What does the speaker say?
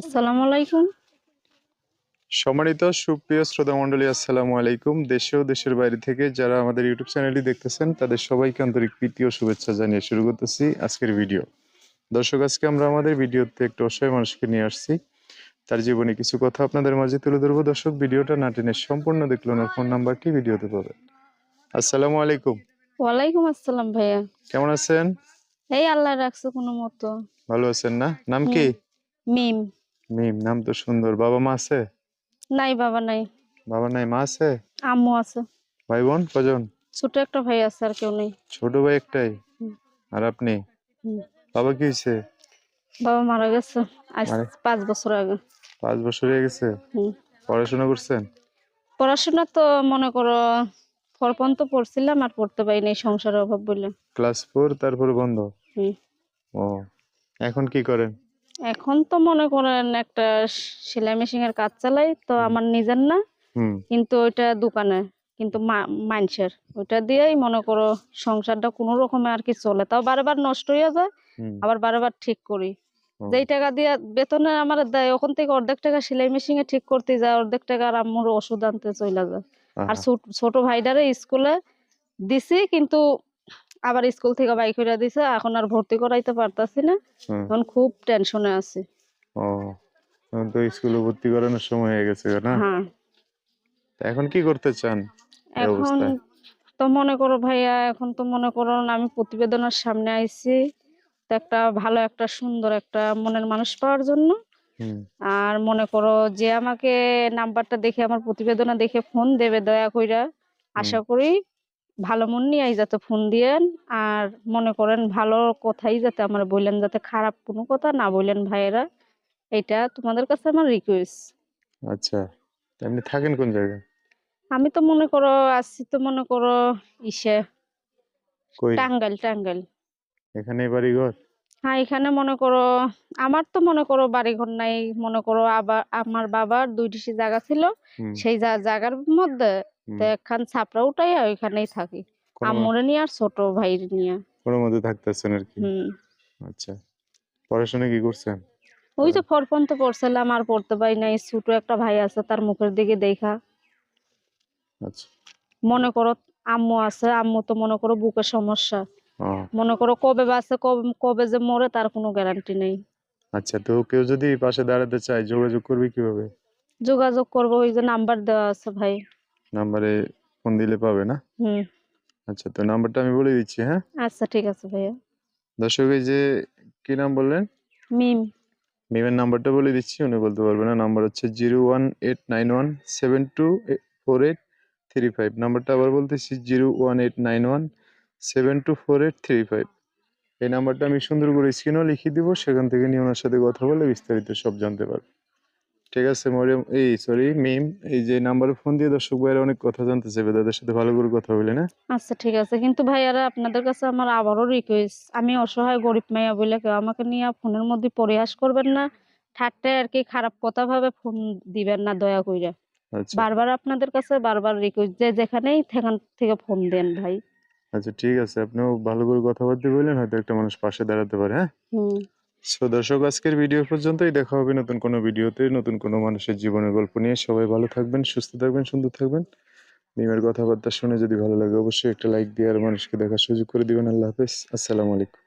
আসসালামু আলাইকুম। সম্মানিত সুপ্রিয় শ্রোতা মণ্ডলী আসসালামু আলাইকুম। দেশে ও দেশের বাইরে থেকে যারা আমাদের ইউটিউব চ্যানেলটি দেখতেছেন তাদের সবাইকে আন্তরিক প্রীতি ও শুভেচ্ছা জানিয়ে শুরু করতেছি আজকের ভিডিও। দর্শক আজকে আমরা আমাদের ভিডিওতে একটু অসহায় মানুষকে নিয়ে আসছি। তার জীবনে কিছু কথা আপনাদের মাঝে তুলে ধরবো। দর্শক ভিডিওটা না টেনে সম্পূর্ণ দেখল না ফোন নাম্বারটি ভিডিওতে পাবেন। আসসালামু আলাইকুম। ওয়ালাইকুম আসসালাম ভাইয়া। কেমন আছেন? এই আল্লাহ রাখছে কোনো মতো। ভালো আছেন না? নাম কি? মিম। মিম নাম তো সুন্দর। বাবা মা আছে? নাই বাবা নাই। বাবা নাই মা আছে? আম্মু আছে। ভাই বোন কজন? ছোট একটা ভাই আছে আর কেউ নেই। ছোট ভাই একটাই? আর আপনি? বাবা কি হয়েছে বাবা মারা গেছে। আজ পাঁচ বছর আগে। পাঁচ বছর হয়ে গেছে? পড়াশোনা করছেন? পড়াশোনা তো মনে করো ফরপন তো পড়ছিলাম আর পড়তে পারিনি সংসারের অভাব বলে। ক্লাস ফোর তারপর বন্ধ। ও এখন কি করেন? এখন তো মনে করেন একটা সেলাই মেশিনের কাজ চালাই তো আমার নিজের না। কিন্তু ওইটা দোকানে কিন্তু মানুষের ওইটা দিয়েই মনে করো সংসারটা কোনো রকমে আর কি চলে। তাও বারবার নষ্ট হয়ে যায় আবার বারবার ঠিক করি। যেই টাকা দিয়ে বেতনে আমার দেয় ওখান থেকে অর্ধেক টাকা সেলাই মেশিনে ঠিক করতে যায় অর্ধেক টাকা আর আম্মুর ওষুধ আনতে চলে যায়। আর ছোট- ছোট ভাইটারে স্কুলে দিছি কিন্তু আবার স্কুল থেকে বাইক করে দিছে এখন আর ভর্তি করাইতে পারতাছি না। এখন খুব টেনশনে আছি। ও এখন তো স্কুলে ভর্তি করানোর সময় হয়ে গেছে না? হ্যাঁ। তা এখন কি করতে চান এখন? তো মনে করো ভাইয়া এখন তো মনে করো আমি প্রতিবেদনের সামনে আইছি। তো একটা ভালো একটা সুন্দর একটা মনের মানুষ পাওয়ার জন্য। আর মনে করো যে আমাকে নাম্বারটা দেখে আমার প্রতিবেদনা দেখে ফোন দেবে দয়া কইরা। আশা করি ভালো মন নিয়েই যাতে ফোন দিয়েন। আর মনে করেন ভালো কথাই যাতে আমার বললেন যাতে খারাপ কোনো কথা না বললেন ভাইয়েরা এটা তোমাদের কাছে আমার রিকোয়েস্ট আচ্ছা আপনি থাকেন কোন জায়গায়? আমি তো মনে করো আসছি তো মনে করো ইসে কই? টাঙ্গাইল টাঙ্গাইল। এখানে বাড়ি ঘর হ্যাঁ এখানে মনে করো আমার তো মনে করো বাড়িঘর নাই মনে করো আবার আমার বাবার দুই ডিসি জায়গা ছিল সেই জায়গার মধ্যে। তো একখান ছাপড়া উঠাই ওইখানেই থাকি। আম্মুরে নিয়ে আর ছোট ভাইর নিয়ে। মধ্যে থাকতেছেন আর কি? আচ্ছা। পড়াশোনা কি করছেন? ওই তো পড়ছিলাম আর পড়তে পারি নাই। ছোট একটা ভাই আছে তার মুখের দিকে দেখা। আচ্ছা। মনে করো আম্মু আছে আম্মু তো মনে করো বুকের সমস্যা। মনে করো কবে বাসে কবে কবে যে মরে তার কোনো গ্যারান্টি নেই। আচ্ছা তো কেউ যদি পাশে দাঁড়াতে চায় যোগাযোগ করবে কীভাবে? যোগাযোগ করব ওই যে নাম্বার দেওয়া আছে ভাই। নাম্বারে ফোন দিলে পাবে না? হুম। আচ্ছা তো নাম্বারটা আমি বলে দিচ্ছি হ্যাঁ? আচ্ছা ঠিক আছে ভাইয়া। দর্শক এই যে কি নাম বললেন? মিম। মিমের নাম্বারটা বলে দিচ্ছি উনি বলতে পারবে না। নাম্বার হচ্ছে zero one eight nine one seven two four eight three five. নাম্বারটা আবার বলতেছি zero one eight nine one seven two four eight three five. এই নাম্বারটা আমি সুন্দর করে স্ক্রিনও লিখে দিব সেখান থেকে নিয়ে ওনার সাথে কথা বলে বিস্তারিত সব জানতে পারবে। ঠিক আছে মরিয়ম। এই সরি মিম এই যে নাম্বারে ফোন দিয়ে দর্শক ভাইয়েরা অনেক কথা জানতে চাইবে তাদের সাথে ভালো করে কথা বলে না? আচ্ছা ঠিক আছে। কিন্তু ভাইয়ারা আপনাদের কাছে আমার আবারও রিকোয়েস্ট আমি অসহায় গরিব মাইয়া বলে কেউ আমাকে নিয়ে ফোনের মধ্যে পরিহাস করবেন না। ঠাট্টায় আর কি খারাপ কথা ভাবে ফোন দিবেন না দয়া কইরা। আচ্ছা। বারবার আপনাদের কাছে বারবার রিকোয়েস্ট যে যেখানেই সেখান থেকে ফোন দেন ভাই। আচ্ছা ঠিক আছে। আপনিও ভালো করে কথাবার্তা বললেন হয়তো একটা মানুষ পাশে দাঁড়াতে পারে হ্যাঁ? হুম। সো দর্শক, আজকের ভিডিও পর্যন্তই। দেখা হবে নতুন কোনো ভিডিওতে নতুন কোনো মানুষের জীবনের গল্প নিয়ে। সবাই ভালো থাকবেন, সুস্থ থাকবেন, সুন্দর থাকবেন। মিমের কথাবার্তা শুনে যদি ভালো লাগে, অবশ্যই একটা লাইক দিয়ে আর মানুষকে দেখার সুযোগ করে দিবেন। আল্লাহ হাফেজ। আসসালামু আলাইকুম।